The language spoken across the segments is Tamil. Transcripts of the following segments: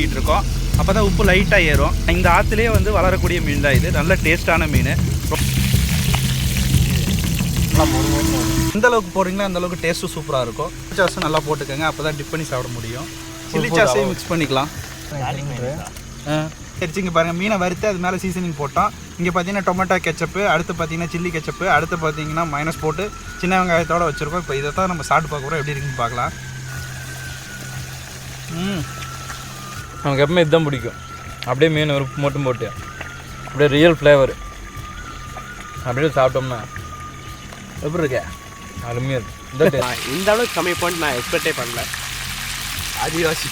சொல்லிட்டு இருக்கோம் அப்போ தான் உப்பு லைட்டாக ஏறும். இந்த ஆற்றுலேயே வந்து வளரக்கூடிய மீன் தான் இது. நல்ல டேஸ்டான மீன். எந்த அளவுக்கு போடுறீங்களோ அந்த அளவுக்கு டேஸ்ட்டும் சூப்பராக இருக்கும். சாஸும் நல்லா போட்டுக்கோங்க. அப்போ தான் டிப் பண்ணி சாப்பிட முடியும். சில்லி சாஸையும் மிக்ஸ் பண்ணிக்கலாம். ஆ? சரிங்க பாருங்கள் மீனை வறுத்து அது மேலே சீசனிங் போட்டோம். இங்கே பார்த்தீங்கன்னா டொமேட்டோ கெச்சப்பு அடுத்து பார்த்தீங்கன்னா சில்லி கெச்சப்பு அடுத்து பார்த்தீங்கன்னா மைனஸ் போட்டு சின்ன வெங்காயத்தோட வச்சுருக்கோம். இப்போ இதை தான் நம்ம சாப்பிட்டு பார்க்க போகிறோம் எப்படி இருக்குன்னு பார்க்கலாம். ம். நமக்கு எப்பவுமே இதுதான் பிடிக்கும். அப்படியே மீன் ஒரு உப்பு மட்டும் போட்டு. அப்படியே ரியல் ஃப்ளேவர் அப்படியே சாப்பிட்டோம்னா எப்படி இருக்க? அருமையாக இருக்கு. இந்த taste. நான் இந்த அளவுக்கு கம்மி பாயிண்ட் நான் எக்ஸ்பெக்டே பண்ணல. ஆதிவாசி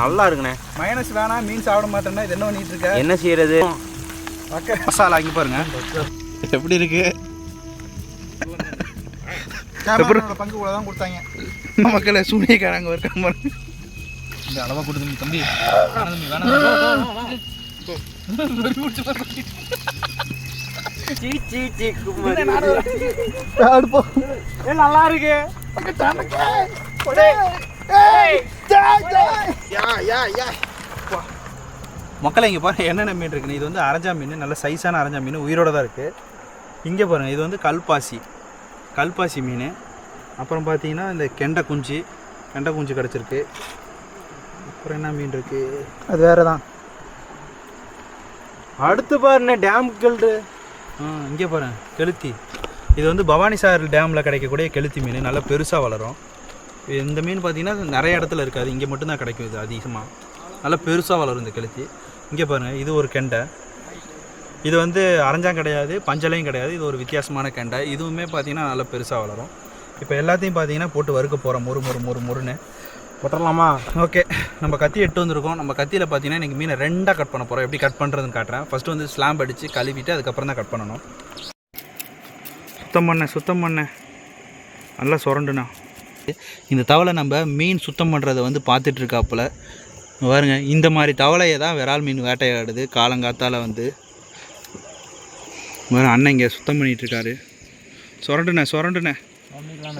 நல்லா இருக்குண்ணே. மைனஸ் வேணாம் மீன் சாப்பிட மாட்டேன்னா இது என்ன பண்ணிட்டு இருக்க? என்ன செய்யறது? மசாலா இங்கே பாருங்க. எப்படி இருக்கு? பங்கு கூட தான் கொடுத்தாங்க. மக்களை சூனியக்காரங்க இருக்காங்க பாருங்க இந்த அளவாக கொடுத்து தம்பி. நல்லா இருக்கு மக்களை இங்கே பாருங்க என்னென்ன மீன் இருக்குன்னு. இது வந்து அரஞ்சா மீன் நல்ல சைஸான அரஞ்சா மீன் உயிரோட தான் இருக்குது இங்கே பாருங்கள் இது வந்து கல்பாசி. கல்பாசி மீன். அப்புறம் பார்த்தீங்கன்னா இந்த கெண்டை குஞ்சு. கெண்டை குஞ்சு கிடச்சிருக்கு. அப்புறம் என்ன மீன் இருக்குது அது வேறு தான் அடுத்து பாருண்ணே டேம் கல்டு ஆ இங்கே பாருங்க கெளுத்தி. இது வந்து பவானி சாகர் டேமில் கிடைக்கக்கூடிய கெளுத்தி மீன். நல்லா பெருசாக வளரும். இந்த மீன் பார்த்தீங்கன்னா நிறைய இடத்துல இருக்காது. இங்கே மட்டும்தான் கிடைக்கும் இது அதிகமாக நல்லா பெருசாக வளரும் இந்த கெளுத்தி. இங்கே பாருங்கள் இது ஒரு கெண்டை. இது வந்து அரஞ்சாம் கிடையாது பஞ்சலையும் கிடையாது இது ஒரு வித்தியாசமான கெண்டை. இதுவுமே பார்த்தீங்கன்னா நல்லா பெருசாக வளரும். இப்போ எல்லாத்தையும் பார்த்தீங்கன்னா போட்டு வறுக்க போகிறோம் மொறு மொறு மொறு மொறுன்னு. போட்டுடலாமா ஓகே நம்ம கத்தி எட்டு வந்திருக்கோம். நம்ம கத்தியில் பார்த்தீங்கன்னா இன்றைக்கி மீனை ரெண்டாக கட் பண்ண போகிறோம் எப்படி கட் பண்ணுறதுன்னு காட்டுறேன். ஃபஸ்ட்டு வந்து ஸ்லாம்ப் அடித்து கழுவிட்டு அதுக்கப்புறம் தான் கட் பண்ணணும். சுத்தம் பண்ண சுத்தம் பண்ண. நல்லா சுரண்டுண்ணா. இந்த தவளை நம்ம மீன் சுத்தம் பண்ணுறதை வந்து பார்த்துட்டு இருக்காப்புல. இங்க பாருங்க இந்த மாதிரி தவளையை தான் விரால் மீன் வேட்டையாடுது காலங்காத்தால் வந்து. பாரு அண்ணன் இங்கே சுத்தம் பண்ணிட்டு இருக்காரு சுரண்டுண்ணே. சுரண்டுண்ணே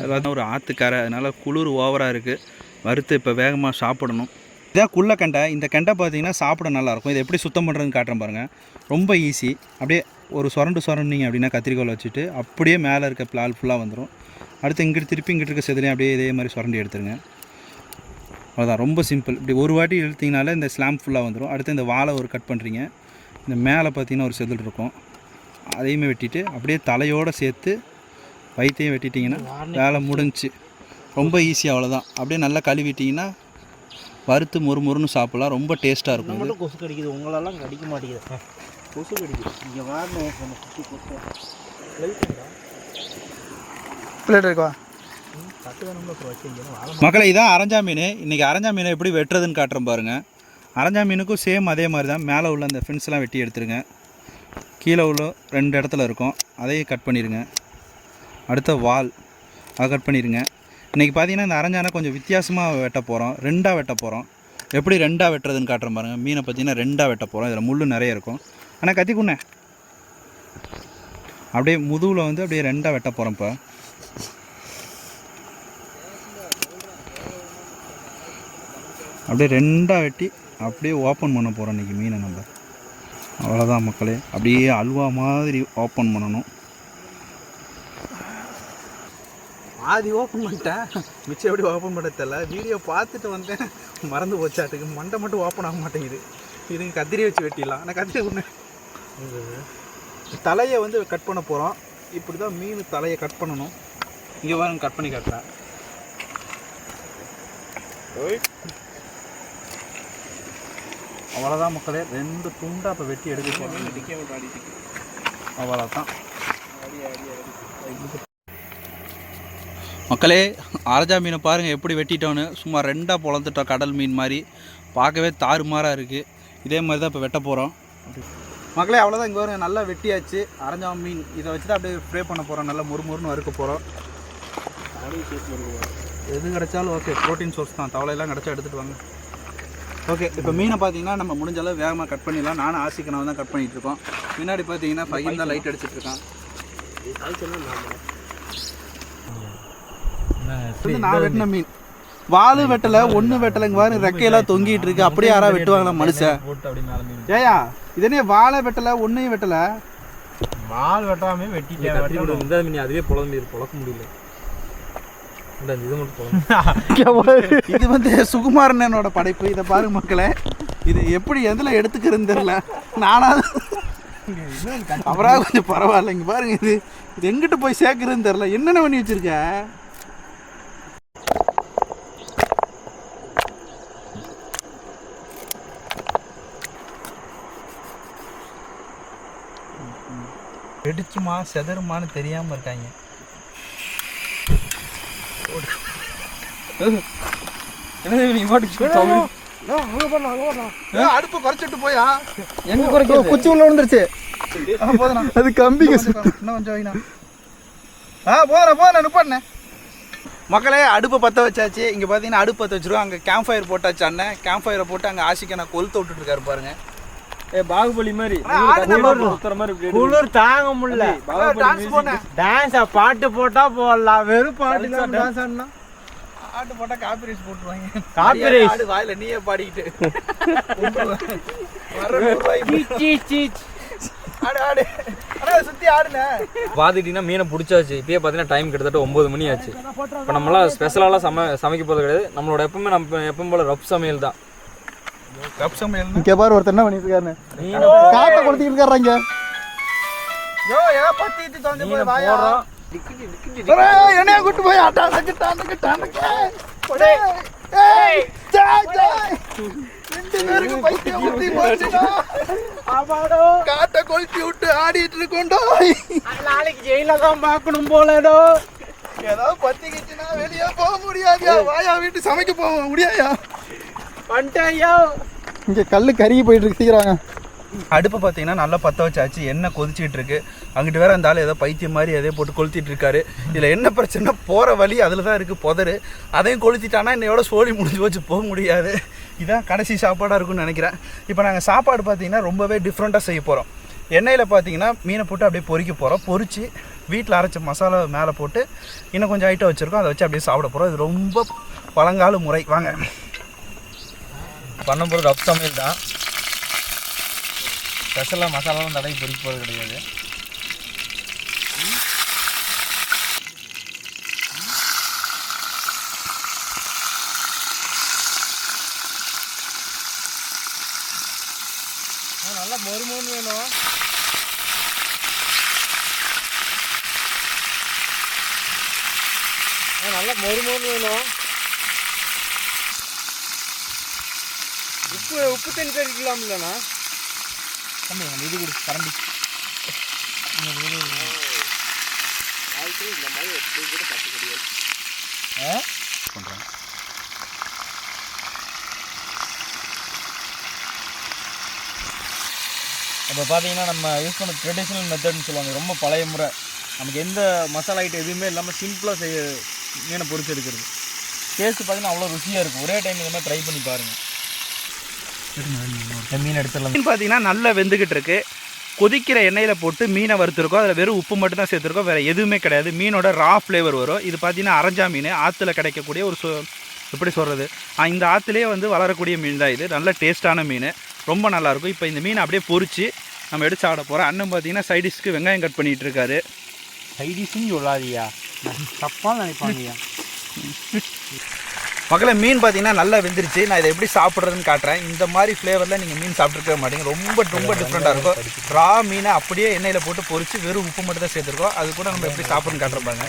அதான் ஒரு ஆற்றுக்கரை அதனால் குளிர் ஓவராக இருக்குது வறுத்து இப்போ வேகமாக சாப்பிடணும். இதான் குள்ள கெண்டை இந்த கெண்டை பார்த்தீங்கன்னா சாப்பிட நல்லாயிருக்கும். இதை எப்படி சுத்தம் பண்ணுறதுன்னு காட்டுறேன் பாருங்கள் ரொம்ப ஈஸி அப்படியே ஒரு சுரண்டு சுரண்டிங்க அப்படின்னா கத்திரிக்கோல் வச்சுட்டு அப்படியே மேலே இருக்க பிளால் ஃபுல்லாக வந்துடும் அடுத்து இங்கிட்டு திருப்பி இங்கிட்டு இருக்க செதிலையும் அப்படியே இதே மாதிரி சுரண்டி எடுத்துருங்க. அவ்வளோதான் ரொம்ப சிம்பிள் இப்படி ஒரு வாட்டி இழுத்தீங்கனாலே இந்த ஸ்லாம் ஃபுல்லாக வந்துடும் அடுத்து இந்த வாழை ஒரு கட் பண்ணுறீங்க இந்த மேலே பார்த்தீங்கன்னா ஒரு செதில் இருக்கும். அதையுமே வெட்டிட்டு அப்படியே தலையோடு சேர்த்து வயிற்றையும் வெட்டிட்டிங்கன்னா வேலை முடிஞ்சுச்சு ரொம்ப ஈஸி அவ்வளோதான் அப்படியே நல்லா கழுவிட்டிங்கன்னா வறுத்து மொறு மொறுன்னு சாப்பிட்லாம். ரொம்ப டேஸ்ட்டாக இருக்கும் மட்டும் கொசு கடிக்குது. உங்களெல்லாம் கடிக்க மாட்டேங்குது. கொசு கடிக்குது. இங்கே வாங்க பிளேட் இருக்கா மக்களை இதான் அரஞ்சா மீன். இன்றைக்கி அரஞ்சா மீனை எப்படி வெட்டுறதுன்னு காட்டுறேன் பாருங்கள் அரஞ்சா மீனுக்கும் சேம் அதே மாதிரி தான். மேலே உள்ள அந்த ஃபின்ஸ்லாம் வெட்டி எடுத்துருங்க. கீழே உள்ள ரெண்டு இடத்துல இருக்கும். அதையே கட் பண்ணிடுங்க அடுத்த வால் அதை கட் பண்ணிடுங்க இன்றைக்கி பார்த்தீங்கன்னா இந்த அரஞ்சானை கொஞ்சம் வித்தியாசமாக வெட்ட போகிறோம் ரெண்டாக வெட்ட போகிறோம் எப்படி ரெண்டாக வெட்டுறதுன்னு காட்டுறேன் பாருங்கள் மீனை பார்த்தீங்கன்னா ரெண்டாக வெட்ட போகிறோம் இதில் முள் நிறைய இருக்கும். ஆனால் கத்திக்குண்ணே. அப்படியே முதுகில் வந்து அப்படியே ரெண்டாக வெட்ட போகிறோம் இப்போ. அப்படியே ரெண்டாக வெட்டி அப்படியே ஓப்பன் பண்ண போகிறோம் இன்றைக்கி மீனை நம்ம. அவ்வளோதான் மக்களே. அப்படியே அல்வா மாதிரி ஓப்பன் பண்ணணும். ஆதி ஓப்பன் பண்ணிட்டேன். மிச்சம் எப்படி ஓப்பன் பண்ண தெரியல. வீடியோ பார்த்துட்டு வந்தேன். மறந்து போச்சாட்டுக்கு மண்டை மட்டும் ஓப்பன் ஆக மாட்டேங்குது. இது கத்திரி வச்சு வெட்டிடலாம். ஆனால் கத்திரி ஒன்று தலையை வந்து கட் பண்ண போகிறோம் இப்படி தான் மீன் தலையை கட் பண்ணணும். இங்கே வாங்க கட் பண்ணி கட்டுறேன். அவ்வளோதான் மக்களே ரெண்டு துண்டாக இப்போ வெட்டி எடுக்க போகிறோம் அவ்வளோதான் மக்களே அரஜா மீனை பாருங்கள் எப்படி வெட்டிட்டோன்னு. சும்மா ரெண்டாக பொழந்துட்டோம் கடல் மீன் மாதிரி. பார்க்கவே தாறுமாறாக இருக்குது இதே மாதிரி தான் இப்போ வெட்ட போகிறோம் மக்களே அவ்வளோதான் இங்கே வரும் நல்லா வெட்டியாச்சு. அரஞ்சா மீன் இதை வச்சு தான் அப்படியே ஃப்ரே பண்ண போகிறோம் நல்லா முறுமுறுன்னு வறுக்க போகிறோம் எது கிடைச்சாலும் ஓகே ப்ரோட்டீன் சோர்ஸ் தான். தவளையெல்லாம் கிடச்சா எடுத்துகிட்டு வாங்க. ஓகே இப்போ மீனை பார்த்தீங்கன்னா நம்ம முடிஞ்ச அளவு வேகமாக கட் பண்ணிடலாம். நானும் ஆசிக்கனவை தான் கட் பண்ணிட்டு இருக்கோம். பின்னாடி பார்த்தீங்கன்னா பையன் தான் லைட் அடிச்சிட்டு இருக்கான் இது நான் வெட்டின மீன். வாலு வெட்டலை ஒன்று வெட்டலைங்க பாருங்க ரெக்கையெல்லாம் தொங்கிட்டு இருக்கு. அப்படியே யாரா வெட்டுவாங்களா மனுஷன்? ஏயா இதனே வாழை வெட்டலை ஒன்றையும் வெட்டலை. வால் வெட்டாமே மீன் அதுவே புலம்பு இது புழக்க முடியல. இது மட்டும் புலம்பு இது வந்து சுகுமாரனோட படைப்பு. இதை பாருங்க மக்களே. இது எப்படி எதில் எடுத்துக்கிறதுன்னு தெரியல. நானாவது அவரா கொஞ்சம் பரவாயில்ல. இங்க பாருங்க இது இது எங்கிட்டு போய் சேர்க்கறதுன்னு தெரியல. என்னென்ன பண்ணி வச்சிருக்க? வெடிச்சுமா செதறுமான்னு தெரியாம இருக்காங்க. என்ன நீ பாட்டுக்கு அடுப்பு குறைச்சிட்டு போயா? எங்க குறைக்கிறது? குச்சி உள்ள விழுந்துருச்சு. அது கம்பிங்க இன்னும் கொஞ்சம் ஆ போகிறேன் போகிறேன் நிப்பாண்ணே மக்களே அடுப்பை பற்ற வச்சாச்சு. இங்கே பார்த்தீங்கன்னா அடுப்பு பற்ற வச்சிருக்கோம். அங்கே கேம்ப் ஃபயர் போட்டாச்சு அண்ணன் கேம்ப் ஃபயரை போட்டு அங்கே ஆசிக்க நான் கொளுத்து விட்டுட்டு இருக்காரு பாருங்க. ஏ பாகுபலி மாதிரி. குளிர் தாங்க முடியல. டான்ஸ் பாட்டு போட்டா போடலாம். வெறும் பாட்டு டான்ஸ் ஆடினா ஆட்டு போட்டால் காப்பி ரைஸ் போட்டுருவாங்க. Copyright. ஆடு வாயில நீயே பாடிக்கிட்டு. பாத்துக்கிட்டீங்கன்னா மீனை பிடிச்சாச்சு. இப்பயே பார்த்தீங்கன்னா டைம் கிட்டத்தட்ட ஒம்பது மணி ஆச்சு. இப்போ நம்மளாம் ஸ்பெஷலாலாம் சம சமைக்க போகிறது கிடையாது. நம்மளோட எப்பவுமே நம்ம எப்பவும் போல ரஃப் சமையல் தான். கப் சமையல் இங்க பாரு ஒருத்தர் என்ன பண்ணிட்டு இருக்காரு மீனை காட்டை கொடுத்துட்டு இருக்காங்க என்னைய கூட்டு போய்? ஜாய். ரெண்டு பேருக்கு பைத்தியம் முத்தி போச்சுடா. காட்டை கொளுத்தி விட்டு ஆடிட்டு இருக்கோண்டோ. நாளைக்கு ஜெயில தான் பார்க்கணும் போலடோ. ஏதாவது பத்திக்கிச்சுன்னா வெளியே போக முடியாதுயா? வாயா வீட்டு சமைக்க போக முடியாயா வந்துட்டாயோ இங்க கல்லு கருகி போயிட்டு இருக்கு சீக்கிரங்க அடுப்பு பார்த்தீங்கன்னா நல்லா பற்ற வச்சாச்சு. எண்ணெய் கொதிச்சிட்டு இருக்கு. அங்கிட்டு வேற அந்த ஆள் ஏதோ பைத்தியம் மாதிரி எதையோ போட்டு கொளுத்திட்டு இருக்காரு. இதில் என்ன பிரச்சனை போகிற வழி அதில் தான் இருக்குது புதரு. அதையும் கொளுத்திட்டானா என்னையோட சோழி முடிஞ்சு வச்சு போக முடியாது. இதான் கடைசி சாப்பாடாக இருக்கும்னு நினைக்கிறேன். இப்போ நாங்கள் சாப்பாடு பார்த்தீங்கன்னா ரொம்பவே டிஃப்ரெண்ட்டாக செய்ய போகிறோம் எண்ணெயில் பார்த்தீங்கன்னா மீனை போட்டு அப்படியே பொறிக்க போகிறோம் பொறிச்சு வீட்டில் அரைச்ச மசாலா மேலே போட்டு இன்னும் கொஞ்சம் ஐட்டம் வச்சுருக்கோம். அதை வச்சு அப்படியே சாப்பிட போகிறோம் இது ரொம்ப பழங்கால முறை. வாங்க. பண்ணும்போது ரப் சமையல் தான். ஸ்பெஷலாக மசாலாலாம் தடவி பொறிக்க போகிறது கிடையாது நல்லா மொறுமொன்னு வேணும். நல்லா மொறுமொன்னு வேணும். உப்பு உப்பு தண்ணி கறிக்கலாம் இல்லைண்ணா இது கொடு கரண்டி பண்ணுறேன் இப்போ பார்த்தீங்கன்னா நம்ம யூஸ் பண்ண ட்ரெடிஷ்னல் மெத்தட்னு சொல்லுவாங்க. ரொம்ப பழைய முறை. நமக்கு எந்த மசாலா ஐட்டம் எதுவுமே இல்லாமல் சிம்பிளாக செய்ய மீனை பொரிச்சு எடுக்கிறது. டேஸ்ட் பார்த்தீங்கன்னா அவ்வளோ ருசியாக இருக்கும். ஒரே டைம் இந்த மாதிரி ட்ரை பண்ணி பாருங்கள் மீன் எடுத்துடலாம். மீன் பார்த்தீங்கன்னா நல்லா வெந்துக்கிட்டு இருக்கு கொதிக்கிற எண்ணெயில் போட்டு மீனை வறுத்துருக்கோம். அதில் வெறும் உப்பு மட்டும் தான் சேர்த்துருக்கோம். வேறு எதுவுமே கிடையாது. மீனோட ரா ஃப்ளேவர் வரும். இது பார்த்தீங்கன்னா அரஞ்சா மீன். ஆற்றுல கிடைக்கக்கூடிய ஒரு சொ எப்படி சொல்கிறது இந்த ஆற்றுலேயே வந்து வளரக்கூடிய மீன் தான் இது. நல்ல டேஸ்ட்டான மீன். ரொம்ப நல்லாயிருக்கும். இப்போ இந்த மீனை அப்படியே பொரிச்சு நம்ம எடுத்து சாப்பிட போகிறோம் அண்ணன் பார்த்தீங்கன்னா சைடிஷ்க்கு வெங்காயம் கட் பண்ணிகிட்டு இருக்காரு. சைடிஷும் சொல்லாதியா தப்பாக நினைப்பாங்கய்யா மக்களை மீன் பார்த்தீங்கன்னா நல்லா வெந்துருச்சு. நான் இதை எப்படி சாப்பிட்றதுன்னு காட்டுறேன். இந்த மாதிரி ஃப்ளேவரில் நீங்கள் மீன் சாப்பிட்ருக்க மாட்டீங்க. ரொம்ப ரொம்ப டிஃப்ரெண்ட்டாக இருக்கும். ரா மீனை அப்படியே எண்ணெயில் போட்டு பொரிச்சு வெறும் உப்பு மட்டும் தான் சேர்த்துருக்கோம். அது கூட நம்ம எப்படி சாப்பிட்றன்னு காட்டுறப்பாங்க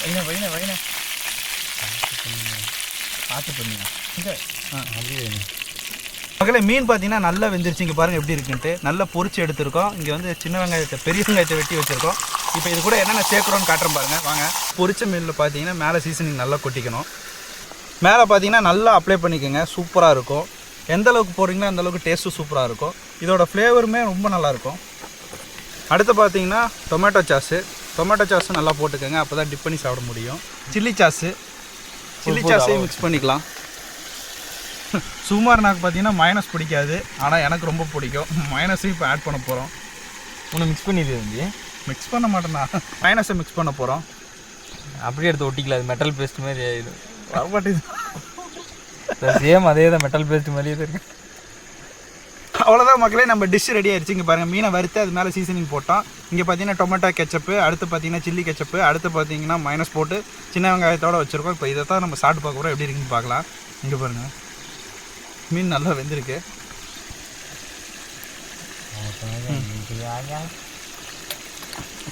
வைன வைன வைன பார்த்து பண்ணுங்க இங்கே ஆ அப்படியே மகளே மீன் பார்த்தீங்கன்னா நல்லா வெந்துருச்சு. இங்கே பாருங்கள் எப்படி இருக்குன்ட்டு. நல்லா பொரிச்சு எடுத்திருக்கோம். இங்கே வந்து சின்ன வெங்காயத்தை பெரிய வெங்காயத்தை வெட்டி வச்சுருக்கோம். இப்போ இது கூட என்னென்ன சேர்க்குறோன்னு காட்டுறோம் பாருங்கள் வாங்க. பொரிச்ச மீனில் பார்த்தீங்கன்னா மேலே சீசனிங் நல்லா கொட்டிக்கணும். மேலே பார்த்தீங்கன்னா நல்லா அப்ளை பண்ணிக்கோங்க. சூப்பராக இருக்கும். எந்த அளவுக்கு போடுறீங்களோ அந்த அளவுக்கு டேஸ்ட்டும் சூப்பராக இருக்கும். இதோட ஃப்ளேவருமே ரொம்ப நல்லாயிருக்கும் அடுத்து பார்த்தீங்கன்னா டொமேட்டோ சாஸு டொமேட்டோ சாஸும் நல்லா போட்டுக்கோங்க. அப்போ தான் டிப் பண்ணி சாப்பிட முடியும். சில்லி சாஸு சில்லி சாஸையும் மிக்ஸ் பண்ணிக்கலாம். சுமார் எனக்கு பார்த்தீங்கன்னா மைனஸ் பிடிக்காது. ஆனால் எனக்கு ரொம்ப பிடிக்கும். மைனஸையும் இப்போ ஆட் பண்ண போகிறோம் ஒன்று மிக்ஸ் பண்ணிடு வந்து மிக்ஸ் பண்ண மாட்டேண்ணா மைனஸை மிக்ஸ் பண்ண போகிறோம் அப்படியே எடுத்து ஒட்டிக்கல அது மெட்டல் பேஸ்ட் மாதிரி ஆயிடும். வரமாட்டேது. சேம் அதே தான் மெட்டல் பேஸ்ட் மாதிரியே இருக்கு. அவ்வளோதான் மக்களே நம்ம டிஷ் ரெடி ஆயிடுச்சு இங்கே பாருங்கள் மீனை வறுத்து அது மேலே சீசனிங் போட்டோம். இங்கே பார்த்தீங்கன்னா டொமேட்டோ கெச்சப்பு அடுத்து பார்த்தீங்கன்னா சில்லி கெச்சப்பு அடுத்து பார்த்தீங்கன்னா மைனஸ் போட்டு சின்ன வெங்காயத்தோட வச்சுருக்கோம். இப்போ இதை தான் நம்ம சாப்பிட்டு பார்க்க போகிறோம் எப்படி இருக்குன்னு பார்க்கலாம். இங்கே பாருங்கள் மீன் நல்லா வெந்திருக்கு.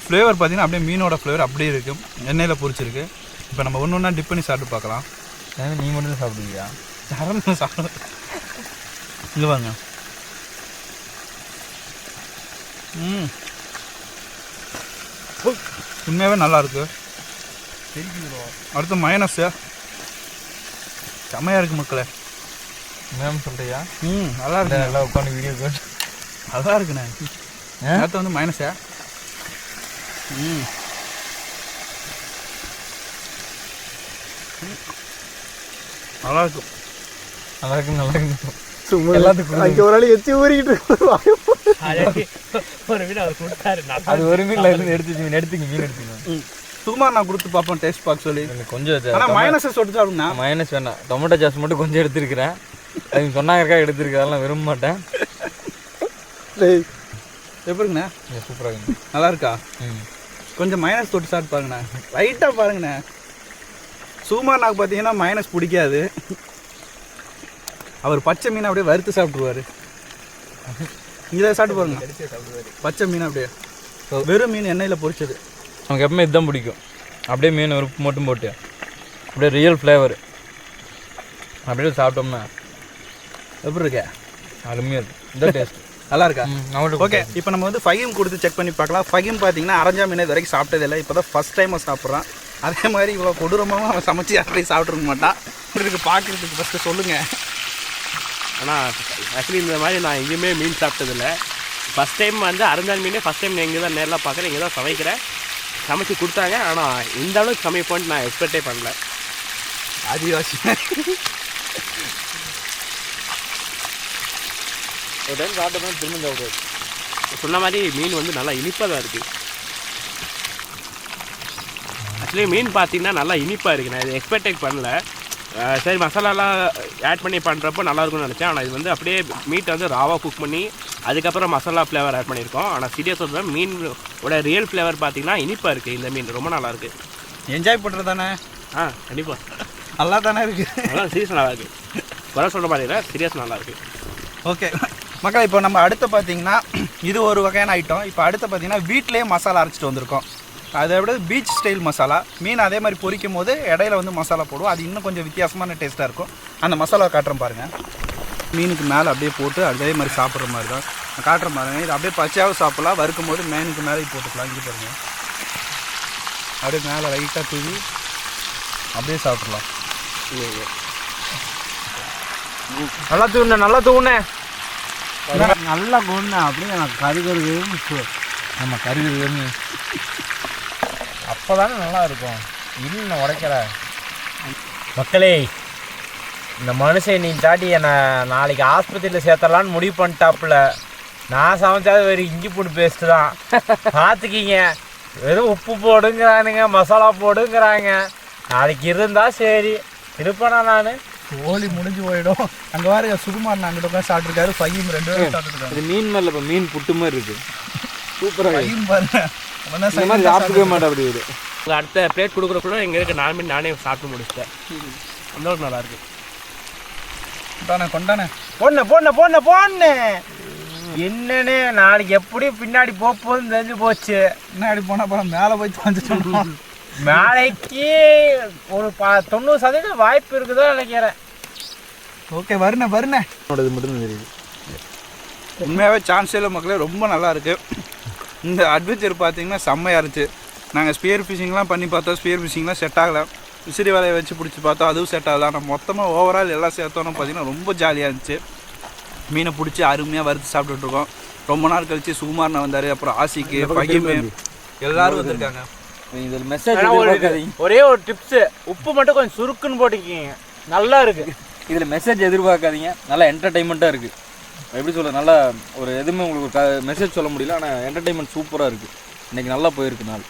ஃப்ளேவர் பார்த்தீங்கன்னா அப்படியே மீனோட ஃப்ளேவர் அப்படியே இருக்கும் எண்ணெயில் பொரிச்சிருக்கு. இப்போ நம்ம ஒன்று ஒன்றா டிப் பண்ணி சாப்பிட்டு பார்க்கலாம். ஏன்னா நீ மட்டும் தான் சாப்பிடுவியா சரணம் சாப்பிட இங்கே வாங்க. ம். உண்மையாகவே நல்லா இருக்கு. அடுத்து மயனஸு செம்மையாக இருக்கு மக்களே. மேம் சொல்றியா? ம் நல்லா இருக்கு நல்லா உட்காந்து வீடியோ போட்டு. நல்லா இருக்குண்ணே. அடுத்து வந்து மைனஸா ம். நல்லா இருக்கும் நல்லா இருக்கு நல்லா இருக்கு. எல்லாத்துக்கும் அங்கே ஒரு ஆள் எத்தி ஊறிக்கிட்டு ஒரு வீடு அவர் கொடுத்தாரு அது ஒரு மீன்ல இருந்து எடுத்து மீன் எடுத்துங்க மீன் எடுத்துங்க சுகுமார் நான் கொடுத்து பார்ப்போம் டேஸ்ட் பார்க்க சொல்லி. கொஞ்சம் ஆனால் மைனஸை சொட்டு சாப்பிடுண்ணா மைனஸ் வேணாம். டொமேட்டோ சாஸ் மட்டும் கொஞ்சம் எடுத்துருக்கிறேன். அது சொன்னாங்கக்கா எடுத்துருக்கேன் அதெல்லாம் விரும்ப மாட்டேன் எப்படிங்கண்ணா சூப்பராக நல்லா இருக்கா? கொஞ்சம் மைனஸ் தொட்டு சாப்பிட்டு பாருங்கண்ணே. லைட்டாக பாருங்கண்ணே. சுகுமார் நாக்கு பார்த்தீங்கன்னா மைனஸ் பிடிக்காது. அவர் பச்சை மீனை அப்படியே வறுத்து சாப்பிட்ருவாரு இதை சாப்பிட்டு பாருங்க. பச்சை மீன் அப்படியே. வெறும் மீன் எண்ணெயில் பொரிச்சது. நமக்கு எப்பவுமே இதுதான் பிடிக்கும். அப்படியே மீன் உப்பு மட்டும் போட்டு. அப்படியே ரியல் ஃப்ளேவர் அப்படியே சாப்பிட்டோம்னா. எப்படி இருக்க. அருமையாக இருக்கும் இந்த டேஸ்ட் நல்லா இருக்கா ஓகே இப்போ நம்ம வந்து ஃபகிம் கொடுத்து செக் பண்ணி பார்க்கலாம். ஃபகிம் பார்த்தீங்கன்னா அரஞ்சா மீன் இது வரைக்கும் சாப்பிட்டதில்லை இப்போ தான் ஃபஸ்ட் டைம் சாப்பிட்றான். அதே மாதிரி இவ்வளோ கொடூரமாகவும் அவன் சமைச்சு யாரையும் சாப்பிட்ருக்க மாட்டான். இதுக்கு பார்க்குறதுக்கு ஃபஸ்ட்டு சொல்லுங்கள் ஆனால் ஆக்சுவலி இந்த மாதிரி நான் எங்கேயுமே மீன் சாப்பிட்டதில்ல ஃபஸ்ட் டைம் வந்து அருந்தாள் மீனே ஃபஸ்ட் டைம் நான் இங்கே தான் நேரில் பார்க்குறேன் இங்கே தான் சமைக்கிறேன். சமைச்சு கொடுத்தாங்க. ஆனால் இந்த அளவுக்கு சமைப்போன்ட்டு நான் எக்ஸ்பெக்டே பண்ணல. ஆதிவாசி. ஒரு டைம் சாப்பிட்டோம்னா திரும்ப சாப்பிடுவாரு சொன்ன மாதிரி மீன் வந்து நல்லா இனிப்பாக தான் இருக்குது ஆக்சுவலி மீன் பார்த்தீங்கன்னா நல்லா இனிப்பாக இருக்குது நான் இது எக்ஸ்பெக்டே பண்ணல. சரி மசாலாலாம் ஆட் பண்ணி பண்ணுறப்போ நல்லா இருக்கும்னு நினச்சேன். ஆனால் இது வந்து அப்படியே மீட்டை வந்து ராவாக குக் பண்ணி அதுக்கப்புறம் மசாலா ஃப்ளேவர் ஆட் பண்ணியிருக்கோம். ஆனால் சீரியஸாக சொல்கிறேன் மீன் ஓட ரியல் ஃப்ளேவர் பார்த்தீங்கன்னா இனிப்பாக இருக்குது இந்த மீன் ரொம்ப நல்லா இருக்குது என்ஜாய் பண்ணுறது தானே? ஆ கண்டிப்பாக நல்லா தானே இருக்குது நல்லா சீரியஸ் நல்லா இருக்குது குறை சொல்கிற மாதிரி இல்லை சீரியஸ் நல்லா இருக்குது ஓகே மக்கள் இப்போ நம்ம அடுத்து பார்த்தீங்கன்னா இது ஒரு வகையான ஐட்டம் இப்போ அடுத்து பார்த்தீங்கன்னா வீட்டிலேயே மசாலா அரைச்சிட்டு வந்திருக்கோம். அதை விட பீச் ஸ்டைல் மசாலா. மீன் அதே மாதிரி பொரிக்கும் போது இடையில வந்து மசாலா போடுவோம். அது இன்னும் கொஞ்சம் வித்தியாசமான டேஸ்ட்டாக இருக்கும். அந்த மசாலா காட்டுறேன் பாருங்கள் மீனுக்கு மேலே அப்படியே போட்டு அதே மாதிரி சாப்பிட்ற மாதிரி தான். காட்டுறேன் பாருங்க. இது அப்படியே பச்சையாகவும் சாப்பிட்லாம். வறுக்கும் போது மீனுக்கு மேலே போட்டுக்கலாம். இங்கே பாருங்க. அப்படியே மேலே லைட்டாக தூவி அப்படியே சாப்பிட்றலாம் நல்லா தூண்ணே நல்லா தூண்ணே நல்லா கொண்டு அப்படியே எனக்கு கறி நம்ம வேணும்னு அப்போ தானே நல்லா இருக்கும். இன்னும் உடைக்கிற? மக்களே இந்த மனுஷன் நீ தாட்டி என்னை நாளைக்கு ஆஸ்பத்திரியில் சேர்த்தலான்னு முடிவு பண்ணிட்டாப்புல. நான் சமைச்சாது வெறும் இஞ்சி பூண்டு பேஸ்ட்டு தான். பார்த்துக்கிங்க. வெறும் உப்பு போடுங்கிறானுங்க மசாலா போடுங்கிறாங்க. நாளைக்கு இருந்தால் சரி. இருப்பேனா நான்? கோழி முடிஞ்சு போயிடும். அங்கே பாருங்க சுகுமார் நான் அங்கிட்ட உட்காந்து சாப்பிட்ருக்காரு ஃபையும் ரெண்டு பேரும் சாப்பிட்டுருக்காங்க. இது மீன் மேலே இப்போ மீன் புட்டு மாதிரி இருக்கு. சூப்பராக ஃபையும் பாருங்க. சாப்பிட்டுக்கவே மாட்டேன் அப்படி இது உங்கள் அடுத்த பிளேட் கொடுக்குறக்குள்ள எங்கே இருக்க நாலு மீன் நானே சாப்பிட்டு முடிச்சிட்டேன். அந்த அளவுக்கு நல்லா இருக்கு. கொண்டானே கொண்டானே. பொண்ணு பொண்ணு பொண்ணு பொண்ணு. என்னன்னு நாளைக்கு எப்படி பின்னாடி போக போகுதுன்னு தெரிஞ்சு போச்சு. முன்னாடி போனால் அப்புறம் மேலே போய் தொலைஞ்சிட்டோம். நாளைக்கு ஒரு ப தொண்ணூறு சதவீதம் வாய்ப்பு இருக்குதோ நினைக்கிறேன். ஓகே வருண்ணே வருண்ணே. இது மட்டும் தெரியுது உண்மையாகவே சான்ஸே இல்லை மக்களே ரொம்ப நல்லா இருக்கு. இந்த அட்வென்ச்சர் பார்த்தீங்கன்னா செம்மையாக இருந்துச்சு. நாங்கள் ஸ்பியர் ஃபிஷிங்லாம் பண்ணி பார்த்தோம் ஸ்பியர் ஃபிஷிங்லாம் செட் ஆகலை. விசிறி வலையை வச்சு பிடிச்சி பார்த்தோம் அதுவும் செட் ஆகல. ஆனால் மொத்தமாக ஓவரால் எல்லாம் சேர்த்தோன்னு பார்த்தீங்கன்னா ரொம்ப ஜாலியாக இருந்துச்சு. மீனை பிடிச்சி அருமையாக வறுத்து சாப்பிட்டுட்டு இருக்கோம். ரொம்ப நாள் கழிச்சு சுகுமாரனை வந்தார் அப்புறம் ஆசிக்கு பகிமே எல்லாரும் வந்திருக்காங்க. இதில் மெசேஜ் ஒரு ஒரே ஒரு டிப்ஸ் உப்பு மட்டும் கொஞ்சம் சுருக்குன்னு போட்டுக்கிங்க. நல்லா இருக்கு. இதில் மெசேஜ் எதிர்பார்க்காதீங்க. நல்லா என்டர்டைன்மெண்ட்டாக இருக்குது எப்படி சொல்ல நல்லா ஒரு எதுவுமே உங்களுக்கு மெசேஜ் சொல்ல முடியல ஆனால் என்டர்டைன்மெண்ட் சூப்பராக இருக்குது இன்றைக்கி நல்லா போயிருக்கு நாள்.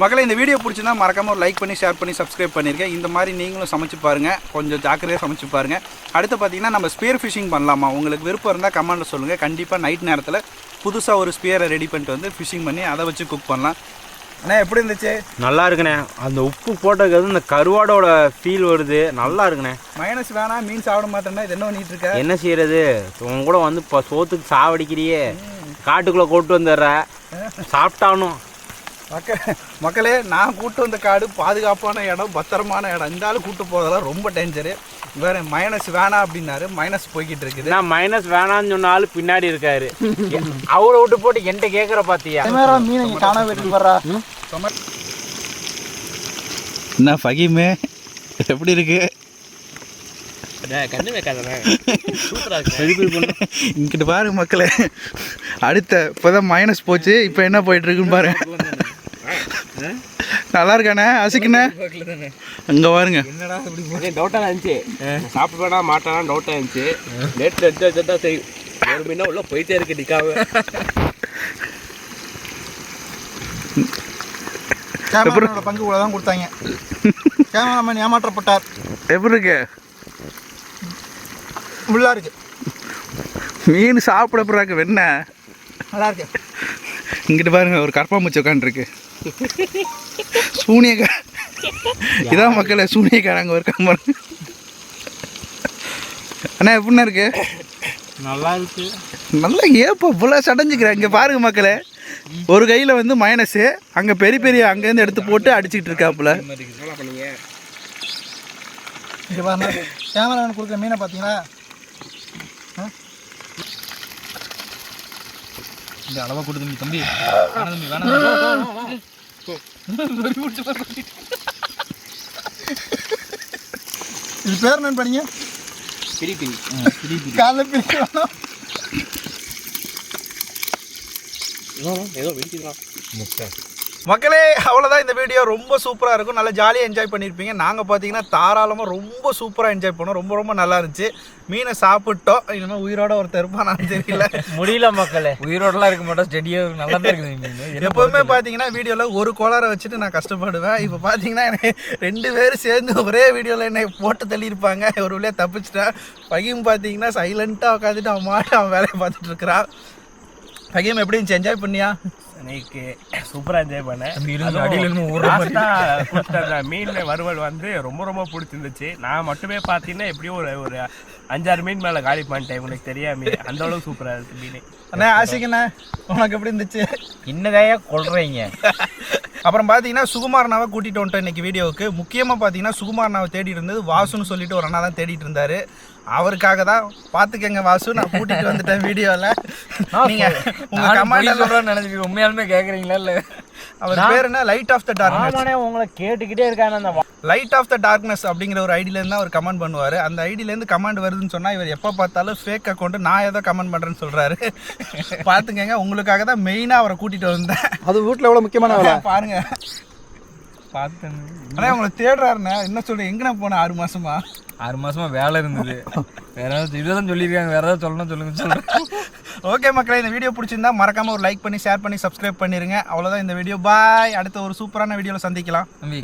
மக்களை இந்த வீடியோ பிடிச்சிருந்தா மறக்காம ஒரு லைக் பண்ணி ஷேர் பண்ணி சப்ஸ்கிரைப் பண்ணிருக்கேன் இந்த மாதிரி நீங்களும் சமைச்சு பாருங்க. கொஞ்சம் ஜாக்கிரதையாக சமைச்சு பாருங்கள் அடுத்து பார்த்தீங்கன்னா நம்ம ஸ்பியர் ஃபிஷிங் பண்ணலாமா? உங்களுக்கு விருப்பம் இருந்தால் கமெண்ட்டில் சொல்லுங்கள் கண்டிப்பாக நைட் நேரத்தில் புதுசாக ஒரு ஸ்பியரை ரெடி பண்ணிட்டு வந்து ஃபிஷிங் பண்ணி அதை வச்சு குக் பண்ணலாம். அண்ணா எப்படி இருந்துச்சு? நல்லா இருக்குண்ணே. அந்த உப்பு போட்டதுக்கு வந்து இந்த கருவாடோட ஃபீல் வருது. நல்லா இருக்குண்ணே. மைனஸ் வேணாம் மீன் சாப்பிட மாட்டேன்னா இது என்ன பண்ணிட்டு இருக்க? என்ன செய்யறது? உன் கூட வந்து இப்போ சோத்துக்கு சாவடிக்கிறியே. காட்டுக்குள்ளே கூட்டு வந்துடுற. சாப்பிட்டானும் மக்க மக்களே நான் கூட்டு வந்த காடு பாதுகாப்பான இடம் பத்திரமான இடம். இந்த ஆள் கூட்டு போகிறதெல்லாம் ரொம்ப டேஞ்சரு வேற மைனஸ் வேணாம் அப்படின்னாரு. மைனஸ் போய்கிட்டு இருக்குது நான் மைனஸ் வேணாம்னு சொன்னாலும் பின்னாடி இருக்காரு. அவரை விட்டு போட்டு என்கிட்ட கேட்குற பார்த்தியா மீன் காண வீட்டுக்கு வர்றா என்ன ஃபகீமே? எப்படி இருக்கு? இங்கிட்டு பாருங்க மக்களே. அடுத்த இப்போதான் மைனஸ் போச்சு. இப்போ என்ன போயிட்டு இருக்குன்னு பாருங்க நல்லா இருக்கானே அசிக்கண்ணே அங்கே பாருங்க டவுட்டாக இருந்துச்சு. சாப்பிட வேணா மாட்டானா டவுட்டாக இருந்துச்சு. நேற்று எடுத்து வச்சுட்டா சரி ஒரு மீனா உள்ள போயிட்டே இருக்கு நிற்காம கேமராமேனோட பங்கு இவ்வளோ தான் கொடுத்தாங்க. கேமராமேன் ஏமாற்றப்பட்டார். எப்படி இருக்கு? முள்ளா இருக்கு. மீன் சாப்பிட போறாங்க வெண்ண நல்லா இருக்கு. இங்கிட்டு பாருங்க ஒரு கரப்பாம்பூச்சி உட்காந்துருக்கு சூனியக்கா. இதான் மக்களே சூனியக்காரங்க இருக்காங்க பாருங்க அண்ணா எப்படிண்ணா இருக்கு? நல்லா இருக்கு. நல்லா ஏப்பா ஃபுல்லாக சடைஞ்சிக்கிறேன் இங்கே பாருங்க மக்களே. ஒரு கையில் வந்து மைனஸு அங்கே பெரிய பெரிய அங்கேருந்து எடுத்து போட்டு அடிச்சுக்கிட்டு இருக்காப்புல. கேமராமேன் கொடுக்குற மீனை பார்த்தீங்களா ஆ? இந்த அளவாக கொடுத்து தம்பி. வேணாம் தம்பி வேணாம் இது பேர் என்னன்னு பண்ணீங்க பிரி பிரி. காலைல பிரிக்கணும் ஏதோ வெடிச்சுக்கலாம் மக்களே அவ்வளோதான் இந்த வீடியோ ரொம்ப சூப்பராக இருக்கும். நல்லா ஜாலியாக என்ஜாய் பண்ணியிருப்பீங்க நாங்கள் பார்த்தீங்கன்னா தாராளமாக ரொம்ப சூப்பராக என்ஜாய் பண்ணோம் ரொம்ப ரொம்ப நல்லா இருந்துச்சு. மீனை சாப்பிட்டோம். இனிமேல் உயிரோட ஒருத்தர் இருப்பானான்னு தெரியல. முடியல மக்களே. உயிரோடலாம் இருக்க மாட்டோம். ஸ்டெடியாக நல்லா தான் இருக்குது மீன். எப்போவுமே பார்த்தீங்கன்னா வீடியோவில் ஒரு கோளாரை வச்சுட்டு நான் கஷ்டப்படுவேன். இப்போ பார்த்தீங்கன்னா எனக்கு ரெண்டு பேரும் சேர்ந்து ஒரே வீடியோவில் என்னை போட்டு தள்ளியிருப்பாங்க. ஒரு வழியாக தப்பிச்சிட்டேன். பகிம் பார்த்தீங்கன்னா சைலண்ட்டாக உட்காந்துட்டு அவன் மாட்டு அவன் வேலையை பார்த்துட்டு இருக்கிறான். பகிம் எப்படி இருந்துச்சு என்ஜாய் பண்ணியா? இன்னைக்கு சூப்பராக என்ஜாய் பண்ணேன் மீன் வறுவல் வந்து ரொம்ப ரொம்ப பிடிச்சிருந்துச்சு. நான் மட்டுமே பார்த்தீங்கன்னா எப்படியும் ஒரு ஒரு அஞ்சாறு மீன் மேலே காலி பண்ணிட்டேன். உங்களுக்கு தெரியாம. அந்த அளவுக்கு சூப்பராக இருக்கு மீன். அண்ணே ஆசிக்கண்ணே உனக்கு எப்படி இருந்துச்சு? இன்னதையா கொள்றீங்க அப்புறம் பார்த்தீங்கன்னா சுகுமாரனாவை கூட்டிகிட்டு வந்துட்டோம் இன்னைக்கு வீடியோவுக்கு. முக்கியமாக பார்த்தீங்கன்னா சுகுமாரனாவை தேடிட்டு இருந்தது வாசுன்னு சொல்லிட்டு ஒரு அண்ணா தான் தேடிட்டு இருந்தாரு. அவருக்காக தான். பார்த்துக்கங்க வாசு நான் கூட்டிகிட்டு வந்துட்டேன் வீடியோவில் நீங்கள் உங்கள் கமெண்ட் சொல்கிறேன்னு நினச்சி உண்மையாலுமே கேட்குறீங்களா இல்லை? அவர் பேர் என்ன? லைட் ஆஃப் த டார்க்னஸ் உங்களை கேட்டுக்கிட்டே இருக்கானே. அந்த லைட் ஆஃப் த டார்க்னஸ் அப்படிங்கிற ஒரு ஐடியிலேருந்து தான் அவர் கமெண்ட் பண்ணுவார். அந்த ஐடியிலேருந்து கமெண்ட் வருதுன்னு சொன்னால் இவர் எப்போ பார்த்தாலும் ஃபேக் அக்கௌண்ட் நான் ஏதோ கமெண்ட் பண்ணுறேன்னு சொல்கிறாரு பார்த்துக்கங்க உங்களுக்காக தான் மெயினாக அவரை கூட்டிகிட்டு வந்தேன். அது வீட்டில் எவ்வளோ முக்கியமான வேலை? பாருங்க. பார்த்தேன் ஆனால் உங்களை தேடுறாருண்ணே. என்ன சொல்கிறேன் எங்கண்ணே போனேன் ஆறு மாசமா? ஆறு மாசமா வேலை இருந்தது. வேற ஏதாவது இதுதான் சொல்லியிருக்காங்க. வேற ஏதாவது சொல்லணும் சொல்லுங்க சொல்கிறேன் ஓகே மக்களே இந்த வீடியோ பிடிச்சிருந்தா மறக்காம ஒரு லைக் பண்ணி ஷேர் பண்ணி சப்ஸ்கிரைப் பண்ணிருங்க. அவ்வளோதான் இந்த வீடியோ பாய் அடுத்த ஒரு சூப்பரான வீடியோவில் சந்திக்கலாம். தம்பி.